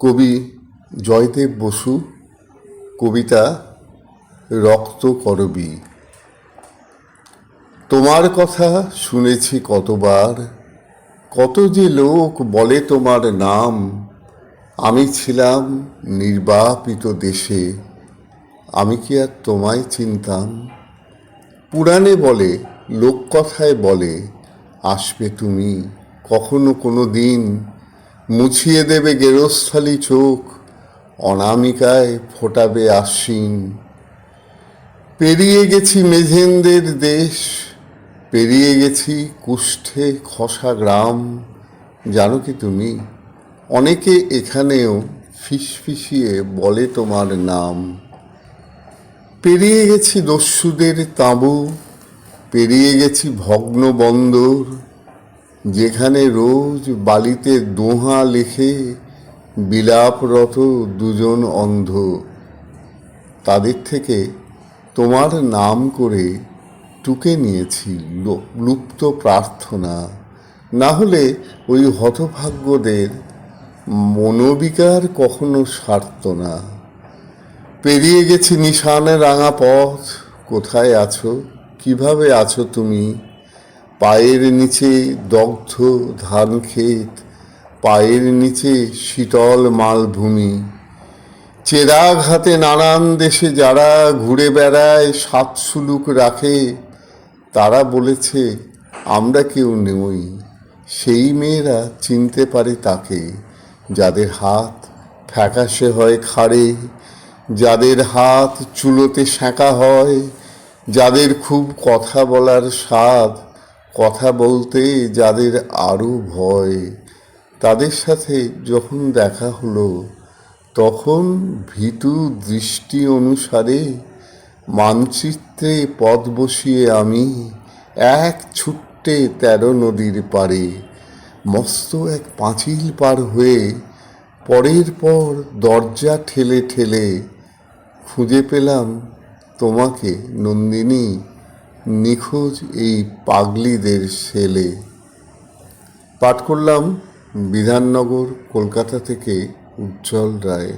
কবি জয়দেব বসু, কবিতা রক্ত করবি। তোমার কথা শুনেছি কতবার, কত যে লোক বলে তোমার নাম। আমি ছিলাম নির্বাপিত দেশে, আমি কি আর তোমায় চিনতাম? পুরাণে বলে, লোককথায় বলে, আসবে তুমি কখনো কোনো দিন। মুছিয়ে দেবে গেরস্থালি চোখ, অনামিকায় ফোটাবে আশ্বিন। পেরিয়ে গেছি মেঝেন্দের দেশ, পেরিয়ে গেছি কুষ্ঠে খসা গ্রাম। জানো কি তুমি? অনেকে এখানেও ফিসফিসিয়ে বলে তোমার নাম। পেরিয়ে গেছি দস্যুদের তাঁবু, পেরিয়ে গেছি ভগ্ন বন্দর যেখানে রোজ বালিতে দোহা লেখে বিলাপরত দুজন অন্ধ। তাদের থেকে তোমার নাম করে টুকে নিয়েছি লুপ্ত প্রার্থনা। না হলে ওই হতভাগ্যদের মনোবিকার কখনো সারত না। পেরিয়ে গেছি নিশানে রাঙা পথ, কোথায় আছো? কীভাবে আছো তুমি? পায়ের নিচে দগ্ধ ধান ক্ষেত, পায়ের নিচে শীতল মালভূমি। চেরাগ হাতে নানান দেশে যারা ঘুরে বেড়ায় সাত সুলুক রাখে, তারা বলেছে, আমরা কেউ নই। সেই মেয়েরা চিনতে পারে তাকে। যাদের হাত ফ্যাকাশে হয় খাড়ে, যাদের হাত চুলোতে সেঁকা হয়, যাদের খুব কথা বলার স্বাদ কথা বলতে যাদের আরও ভয়, তাদের সাথে যখন দেখা হলো, তখন ভীতু দৃষ্টি অনুসারে মানচিত্রে পদ বসিয়ে আমি এক ছুট্টে তেরো নদীর পারে মস্ত এক পাঁচিল পার হয়ে পরের পর দরজা ঠেলে ঠেলে খুঁজে পেলাম তোমাকে নন্দিনী। নিখোঁজ এই পাগলিদের ছেলে। পাঠ করলাম বিধাননগর কলকাতা থেকে উজ্জ্বল রায়।